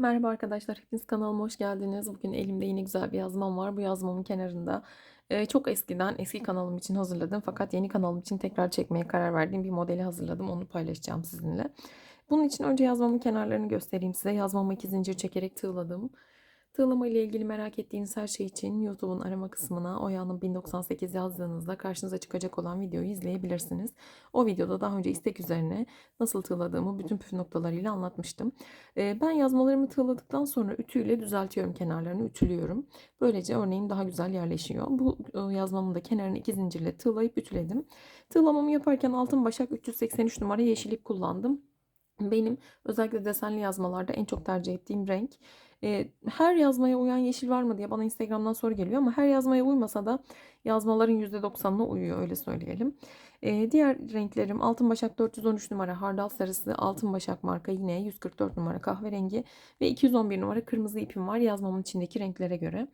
Merhaba arkadaşlar, hepiniz kanalıma hoş geldiniz. Bugün elimde yine güzel bir yazmam var. Bu yazmamın kenarında e, çok eskiden eski kanalım için hazırladım. Fakat yeni kanalım için tekrar çekmeye karar verdiğim bir modeli hazırladım. Onu paylaşacağım sizinle. Bunun için önce yazmamın kenarlarını göstereyim size. Yazmamı iki zincir çekerek tığladım. Tığlama ile ilgili merak ettiğiniz her şey için YouTube'un arama kısmına Oya'nın 1098 yazdığınızda karşınıza çıkacak olan videoyu izleyebilirsiniz. O videoda daha önce istek üzerine nasıl tığladığımı bütün püf noktalarıyla anlatmıştım. Ee, ben yazmalarımı tığladıktan sonra ütüyle düzeltiyorum kenarlarını, ütülüyorum. Böylece örneğim daha güzel yerleşiyor. Bu e, yazmamın da kenarını iki zincirle tığlayıp ütüledim. Tığlamamı yaparken altın başak 383 numara yeşil ip kullandım. Benim özellikle desenli yazmalarda en çok tercih ettiğim renk. E, her yazmaya uyan yeşil var mı diye bana Instagram'dan soru geliyor ama her yazmaya uymasa da yazmaların %90'ına uyuyor öyle söyleyelim. E, diğer renklerim Altın Başak 413 numara hardal sarısı, Altın Başak marka yine 144 numara kahverengi ve 211 numara kırmızı ipim var yazmamın içindeki renklere göre.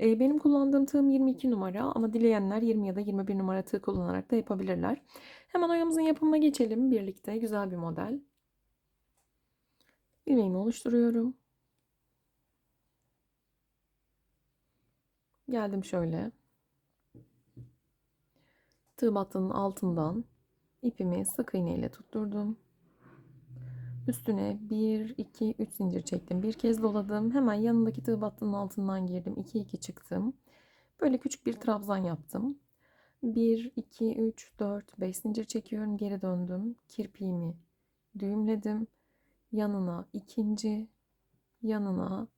E, benim kullandığım tığım 22 numara ama dileyenler 20 ya da 21 numara tığ kullanarak da yapabilirler. Hemen oyamızın yapımına geçelim birlikte. Güzel bir model. İlmeğimi oluşturuyorum. Geldim şöyle. Tığ battının altından ipimi sık iğne ile tutturdum. Üstüne 1, 2, 3 zincir çektim. Bir kez doladım. Hemen yanındaki tığ battının altından girdim. 2, 2 çıktım. Böyle küçük bir trabzan yaptım. 1, 2, 3, 4, 5 zincir çekiyorum. Geri döndüm. Kirpiğimi düğümledim. Yanına ikinci, yanına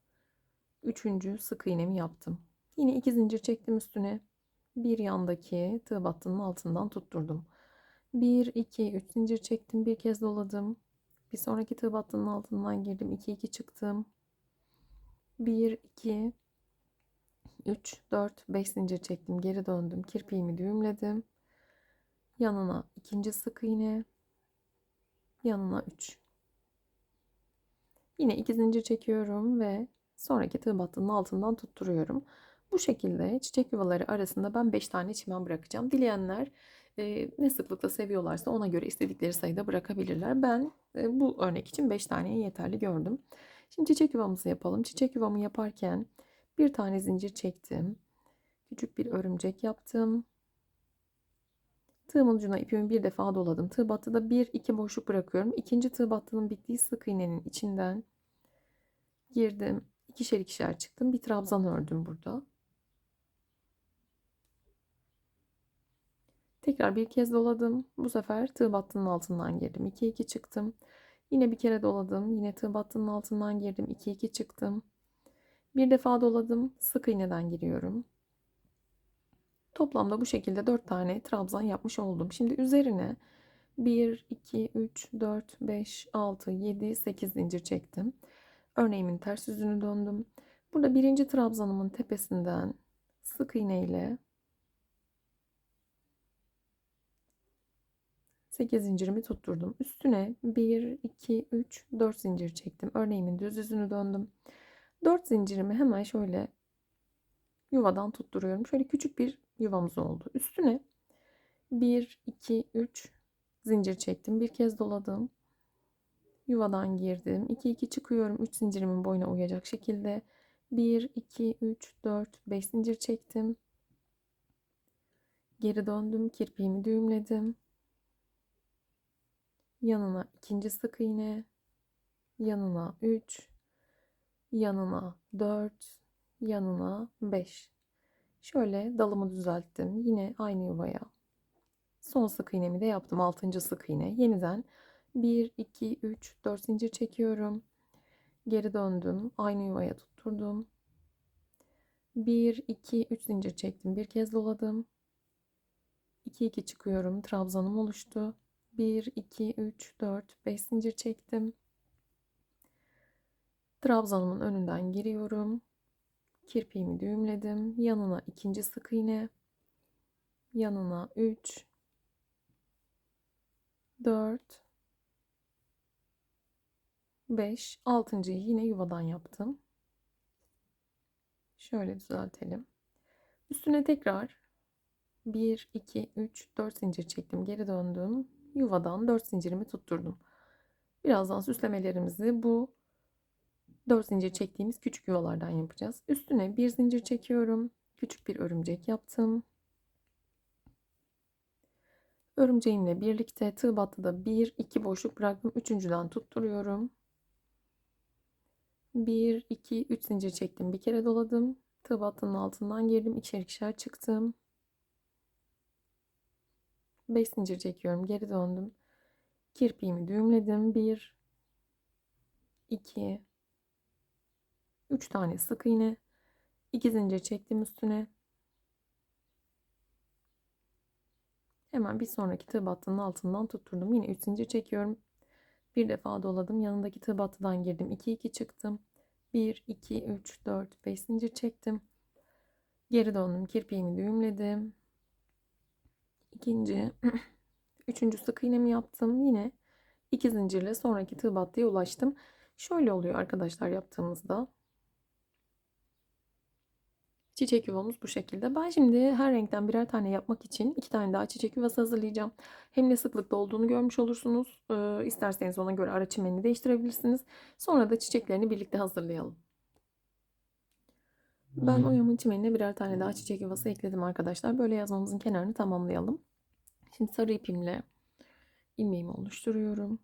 üçüncü sık iğnemi yaptım. Yine iki zincir çektim üstüne. Bir yandaki tığ battının altından tutturdum. 1, 2, 3 zincir çektim. Bir kez doladım. Bir sonraki tığ battının altından girdim. 2, 2 çıktım. 1, 2, 3, 4, 5 zincir çektim. Geri döndüm. Kirpiğimi düğümledim. Yanına ikinci sık iğne. Yanına 3. Yine iki zincir çekiyorum ve sonraki tığ battının altından tutturuyorum. Bu şekilde çiçek yuvaları arasında ben 5 tane çimen bırakacağım. Dileyenler e, ne sıklıkla seviyorlarsa ona göre istedikleri sayıda bırakabilirler. Ben e, bu örnek için 5 taneye yeterli gördüm. Şimdi çiçek yuvamızı yapalım. Çiçek yuvamı yaparken bir tane zincir çektim. Küçük bir örümcek yaptım. Tığımın ucuna ipimi bir defa doladım. Tığ battıda bir iki boşluk bırakıyorum. İkinci tığ battının bittiği sık iğnenin içinden girdim. İkişer ikişer çıktım. Bir trabzan ördüm burada. Tekrar bir kez doladım. Bu sefer tığ battının altından girdim. 2 2 çıktım. Yine bir kere doladım. Yine tığ battının altından girdim. 2 2 çıktım. Bir defa doladım. Sık iğneden giriyorum. Toplamda bu şekilde 4 tane trabzan yapmış oldum. Şimdi üzerine 1, 2, 3, 4, 5, 6, 7, 8 zincir çektim. Örneğimin ters yüzünü döndüm. Burada birinci trabzanımın tepesinden sık iğne ile 8 zincirimi tutturdum. Üstüne 1, 2, 3, 4 zincir çektim. Örneğimin düz yüzünü döndüm. 4 zincirimi hemen şöyle yuvadan tutturuyorum. Şöyle küçük bir yuvamız oldu. Üstüne 1, 2, 3 zincir çektim. Bir kez doladım. Yuvadan girdim. 2, 2 çıkıyorum. 3 zincirimin boyuna uyacak şekilde. 1, 2, 3, 4, 5 zincir çektim. Geri döndüm. Kirpiğimi düğümledim. Yanına ikinci sık iğne. Yanına 3. Yanına 4. Yanına 5. Şöyle dalımı düzelttim. Yine aynı yuvaya. Son sık iğnemi de yaptım. Altıncı sık iğne. Yeniden 1, 2, 3, 4 zincir çekiyorum. Geri döndüm. Aynı yuvaya tutturdum. 1, 2, 3 zincir çektim. Bir kez doladım. 2, 2 çıkıyorum. Trabzanım oluştu. 1, 2, 3, 4, 5 zincir çektim. Trabzanımın önünden giriyorum. Kirpiğimi düğümledim. Yanına ikinci sık iğne. Yanına 3, 4, 5, 6. yine yuvadan yaptım. Şöyle düzeltelim. Üstüne tekrar 1, 2, 3, 4 zincir çektim. Geri döndüm. Yuvadan 4 zincirimi tutturdum. Birazdan süslemelerimizi bu 4 zincir çektiğimiz küçük yuvalardan yapacağız. Üstüne bir zincir çekiyorum. Küçük bir örümcek yaptım. Örümceğimle birlikte tığ battıda 1 2 boşluk bıraktım. Üçüncüden tutturuyorum. 1 2 3 zincir çektim. Bir kere doladım. Tığ altından girdim. İkişer ikişer çıktım. 5 zincir çekiyorum. Geri döndüm. Kirpiğimi düğümledim. 1 2 3 tane sık iğne. 2 zincir çektim üstüne. Hemen bir sonraki tığ battının altından tutturdum. Yine 3 zincir çekiyorum. Bir defa doladım. Yanındaki tığ battıdan girdim. 2 2 çıktım. 1 2 3 4 5 zincir çektim. Geri döndüm. Kirpiğimi düğümledim. İkinci, üçüncü sık iğnemi yaptım. Yine iki zincirle sonraki tığ battıya ulaştım. Şöyle oluyor arkadaşlar yaptığımızda. Çiçek yuvamız bu şekilde. Ben şimdi her renkten birer tane yapmak için iki tane daha çiçek yuvası hazırlayacağım. Hem ne sıklıkta olduğunu görmüş olursunuz. Ee, isterseniz ona göre ara çimenini değiştirebilirsiniz. Sonra da çiçeklerini birlikte hazırlayalım. Ben oyamın çimenine birer tane daha çiçek yuvası ekledim arkadaşlar. Böyle yazmamızın kenarını tamamlayalım. Şimdi sarı ipimle ilmeğimi oluşturuyorum.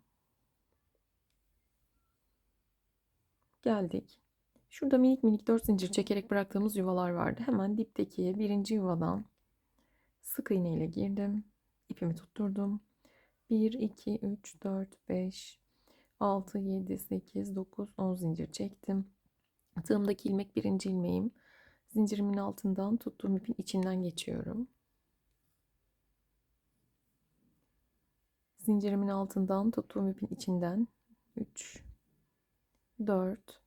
Geldik. Şurada minik minik 4 zincir çekerek bıraktığımız yuvalar vardı. Hemen dipteki birinci yuvadan sık iğne ile girdim. İpimi tutturdum. 1, 2, 3, 4, 5, 6, 7, 8, 9, 10 zincir çektim. Tığımdaki ilmek birinci ilmeğim. Zincirimin altından tuttuğum ipin içinden geçiyorum. Zincirimin altından tuttuğum ipin içinden 3 4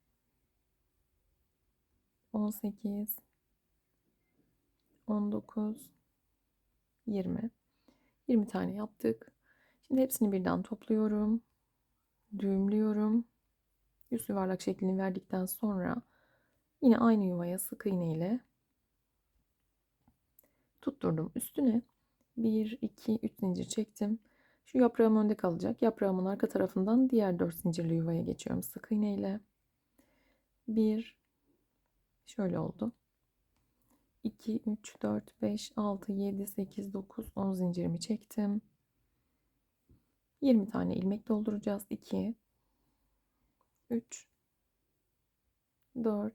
18 19 20 20 tane yaptık. Şimdi hepsini birden topluyorum. Düğümlüyorum. Yüz yuvarlak şeklini verdikten sonra yine aynı yuvaya sık iğne ile tutturdum. Üstüne 1 2 3 zincir çektim. Şu yaprağım önde kalacak. Yaprağımın arka tarafından diğer 4 zincirli yuvaya geçiyorum sık iğne ile. 1 şöyle oldu. 2 3 4 5 6 7 8 9 10 zincirimi çektim. 20 tane ilmek dolduracağız. 2 3 4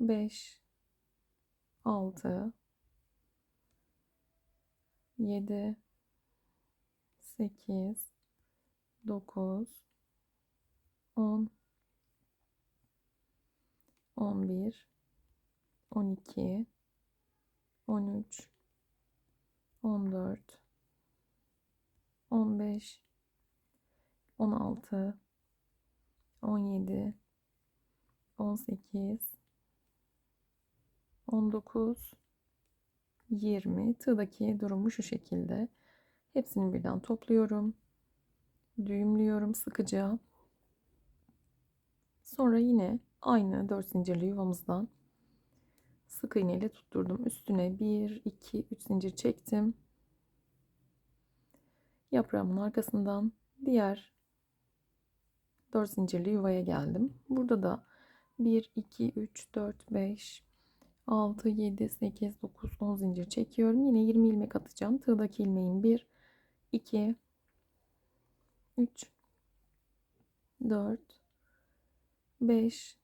5 6 7 8 9 10 11 12 13 14 15 16 17 18 19 20 tığdaki durumu şu şekilde. Hepsini birden topluyorum. Düğümlüyorum sıkıca. Sonra yine aynı 4 zincirli yuvamızdan sık iğne ile tutturdum. Üstüne 1 2 3 zincir çektim. Yaprağımın arkasından diğer 4 zincirli yuvaya geldim. Burada da 1 2 3 4 5 6 7 8 9 10 zincir çekiyorum. Yine 20 ilmek atacağım. Tığdaki ilmeğim 1 2 3 4 5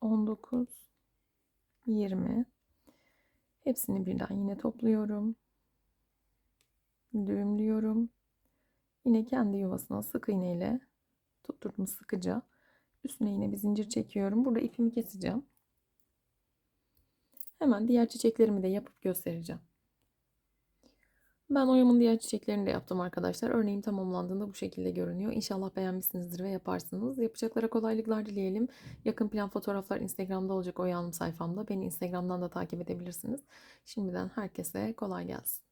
19, 20. Hepsini birden yine topluyorum. Düğümlüyorum. Yine kendi yuvasına sık iğne ile tutturdum sıkıca. Üstüne yine bir zincir çekiyorum. Burada ipimi keseceğim. Hemen diğer çiçeklerimi de yapıp göstereceğim. Ben oyamın diğer çiçeklerini de yaptım arkadaşlar. Örneğim tamamlandığında bu şekilde görünüyor. İnşallah beğenmişsinizdir ve yaparsınız. Yapacaklara kolaylıklar dileyelim. Yakın plan fotoğraflar Instagram'da olacak Oya Hanım sayfamda. Beni Instagram'dan da takip edebilirsiniz. Şimdiden herkese kolay gelsin.